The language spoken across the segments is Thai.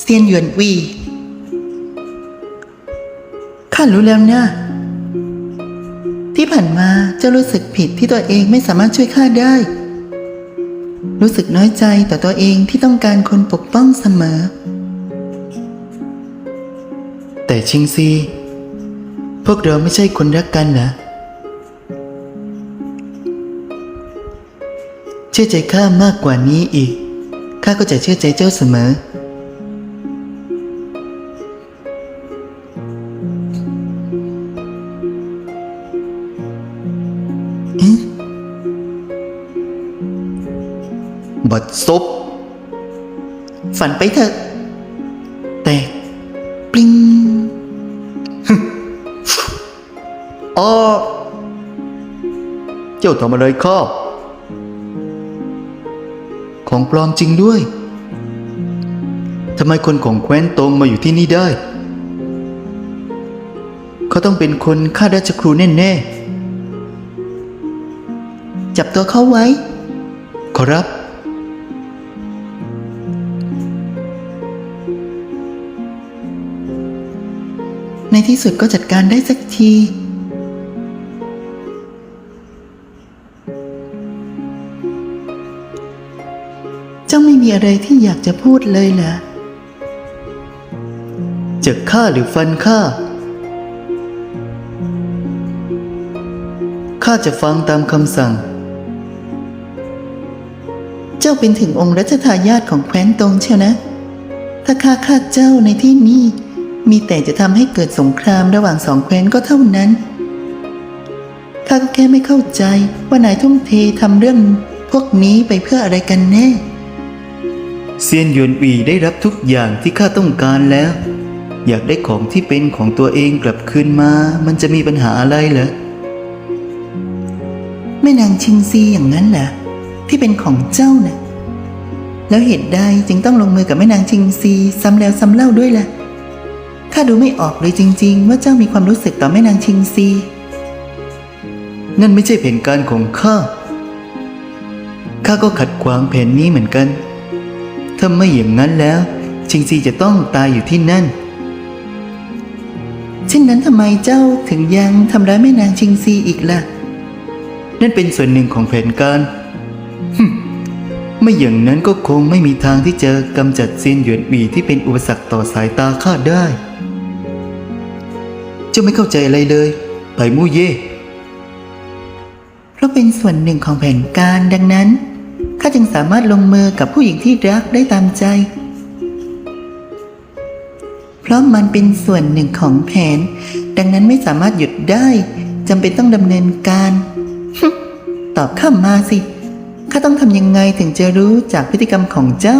เซียนหยวนวีข้ารู้แล้วนะที่ผ่านมาเจ้ารู้สึกผิดที่ตัวเองไม่สามารถช่วยข้าได้ รู้สึกน้อยใจต่อตัวเองที่ต้องการคนปกป้องเสมอ แต่ชิงซี พวกเราไม่ใช่คนรักกันนะ เชื่อใจข้ามากกว่านี้อีก ข้าก็จะเชื่อใจเจ้าเสมอ ดซบฝันไปเถอะ แต่ปลิงอ๋อเจ้าทำอะไรข้าของปลอมจริงด้วย ทำไมคนของแคว้นตรงมาอยู่ที่นี่ได้ เขาต้องเป็นคนฆ่าราชครูแน่ ๆ จับตัวเขาไว้ ขอรับ ที่สุดก็จัดการได้สักที เจ้าไม่มีอะไรที่อยากจะพูดเลยเหรอจะฆ่าหรือฟันฆ่าข้าจะฟังตามคำสั่ง เจ้าเป็นถึงองค์รัชทายาทของแคว้นตงเชียวนะ ถ้าข้าฆ่าเจ้าในที่นี้ มีแต่จะทำให้เกิดสงครามระหว่างสองแคว้นก็เท่านั้น ข้าก็แค่ไม่เข้าใจว่านายทุ่มเททำเรื่องพวกนี้ไปเพื่ออะไรกันแน่ เซียนหยวนปีได้รับทุกอย่างที่ข้าต้องการแล้ว อยากได้ของที่เป็นของตัวเองกลับคืนมา มันจะมีปัญหาอะไรเหรอแม่นางชิงซีอย่างนั้นเหรอที่เป็นของเจ้าน่ะแล้วเหตุใดจึงต้องลงมือกับแม่นางชิงซีซ้ำแล้วซ้ำเล่าด้วยล่ะ ข้าดูไม่ออกเลยจริง ๆ ว่าเจ้ามีความรู้สึกต่อแม่นางชิงซี นั่นไม่ใช่แผนการของข้า ข้าก็ขัดขวางแผนนี้เหมือนกัน ถ้าไม่อย่างนั้นแล้ว ชิงซีจะต้องตายอยู่ที่นั่น เช่นนั้นทำไมเจ้าถึงยังทำร้ายแม่นางชิงซีอีกล่ะ นั่นเป็นส่วนหนึ่งของแผนการฮึ่มไม่อย่างนั้นก็คงไม่มีทางที่จะกำจัดเซียนหยวนหวีที่เป็นอุปสรรคต่อสายตาข้าได้ เจ้าไม่เข้าใจอะไรเลยไผ่มู่เย่เพราะเป็นส่วนหนึ่งของแผนการดังนั้นข้าจึงสามารถลงมือกับผู้หญิงที่รักได้ตามใจ เพราะมันเป็นส่วนหนึ่งของแผน ดังนั้นไม่สามารถหยุดได้จำเป็นต้องดำเนินการ ตอบข้ามาสิข้าต้องทำยังไงถึงจะรู้จากพฤติกรรมของเจ้า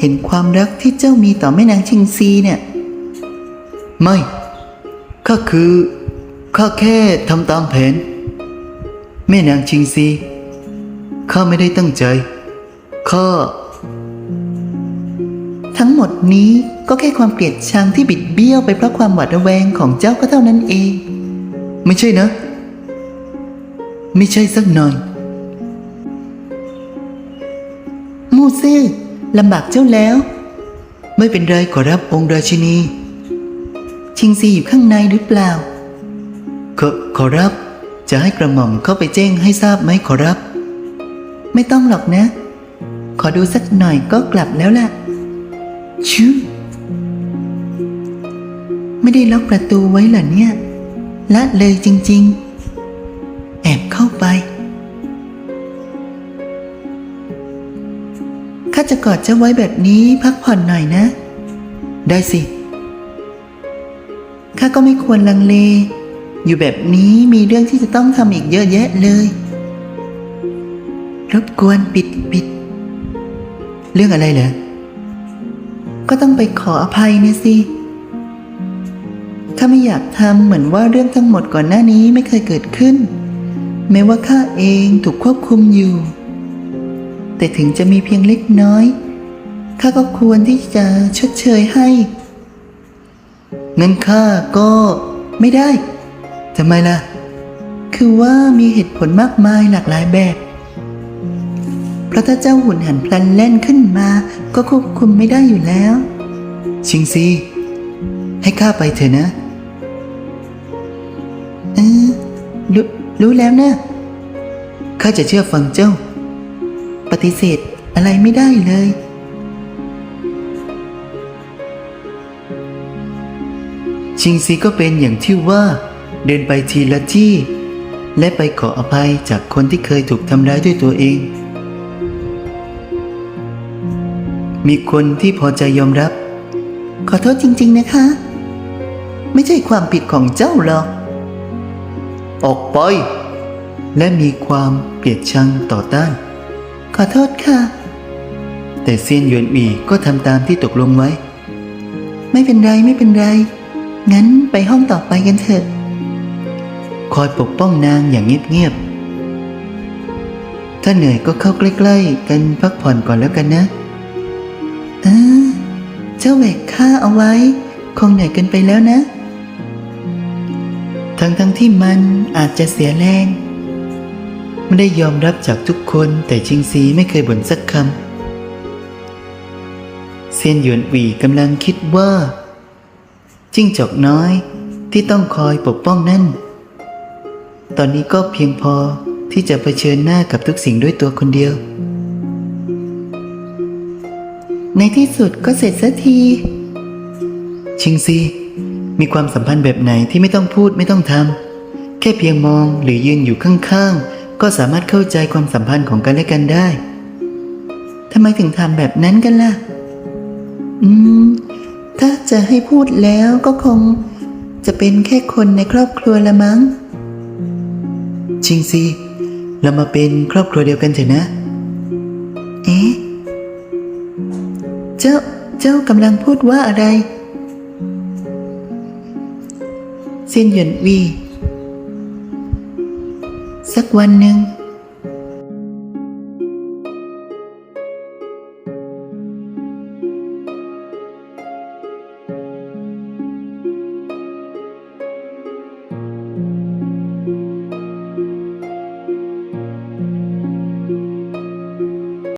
เห็นความรักที่เจ้ามีต่อแม่นางชิงซีเนี่ย ไม่ข้าคือข้าแค่ทำตามแผน แม่นางชิงซีข้าไม่ได้ตั้งใจข้าทั้งหมดนี้ก็แค่ความเกลียดชังที่บิดเบี้ยวไปเพราะความหวาดระแวงของเจ้าก็เท่านั้นเอง ไม่ใช่นะ ไม่ใช่สักหน่อยมูซื่อลำบากเจ้าแล้ว ไม่เป็นไรขอรับองค์ราชินี ชิงซีอยู่ข้างในหรือเปล่า ขอขอรับ จะให้กระหม่อมเข้าไปแจ้งให้ทราบไหมขอรับ ไม่ต้องหรอกนะ ขอดูสักหน่อยก็กลับแล้วล่ะชิวไม่ได้ล็อกประตูไว้เหรอเนี่ยละเลยจริง ๆ แอบเข้าไปข้าจะกอดเจ้าไว้แบบนี้พักผ่อนหน่อยนะ ได้สิ ก็ไม่ควรลังเล อยู่แบบนี้มีเรื่องที่จะต้องทำอีกเยอะแยะเลย รบกวนปิดปิด เรื่องอะไรเหรอ ก็ต้องไปขออภัยนะสิข้าไม่อยากทำเหมือนว่าเรื่องทั้งหมดก่อนหน้านี้ไม่เคยเกิดขึ้น แม้ว่าข้าเองถูกควบคุมอยู่ แต่ถึงจะมีเพียงเล็กน้อยข้าก็ควรที่จะชดเชยให้ งั้นข้าก็ไม่ได้ทำไมล่ะ คือว่ามีเหตุผลมากมายหลากหลายแบบ เพราะถ้าเจ้าหุ่นหันพลันแล่นขึ้นมาก็ควบคุมไม่ได้อยู่แล้ว ชิงซีให้ข้าไปเถอะนะเออรู้รู้แล้วนะข้าจะเชื่อฟังเจ้า ปฏิเสธอะไรไม่ได้เลย ชิงซีก็เป็นอย่างที่ว่าเดินไปทีละที่ และไปขออภัยจากคนที่เคยถูกทำร้ายด้วยตัวเอง มีคนที่พอใจยอมรับ ขอโทษจริง ๆ นะคะ ไม่ใช่ความผิดของเจ้าหรอก ออกไป และมีความเกลียดชังต่อต้าน ขอโทษค่ะ แต่เซียนหยวนอีก็ทำตามที่ตกลงไว้ ไม่เป็นไรไม่เป็นไร งั้นไปห้องต่อไปกันเถอะ คอยปกป้องนางอย่างเงียบๆ ถ้าเหนื่อยก็เข้าใกล้ๆ กันพักผ่อนก่อนแล้วกันนะเออเจ้าแหวกข้าเอาไว้ คงเหนื่อยเกินไปแล้วนะ ทั้งๆทที่มันอาจจะเสียแรง ไม่ได้ยอมรับจากทุกคนแต่ชิงซีไม่เคยบ่นสักคำเซียนหยวนหวีกำลังคิดว่า จิ้งจอกน้อยที่ต้องคอยปกป้องนั่น ตอนนี้ก็เพียงพอที่จะเผชิญหน้ากับทุกสิ่งด้วยตัวคนเดียว ในที่สุดก็เสร็จสักที ชิงซีมีความสัมพันธ์แบบไหนที่ไม่ต้องพูดไม่ต้องทำแค่เพียงมองหรือยืนอยู่ข้างๆ ก็สามารถเข้าใจความสัมพันธ์ของกันและกันได้ทำไมถึงทำแบบนั้นกันล่ะ อืม จะให้พูดแล้วก็คง จะเป็นแค่คนในครอบครัวละมั้งชิงซีเรามาเป็นครอบครัวเดียวกันเถอะนะ เอ๊ะ เจ้า เจ้ากำลังพูดว่าอะไรเซียนหยวนวี สักวันหนึ่ง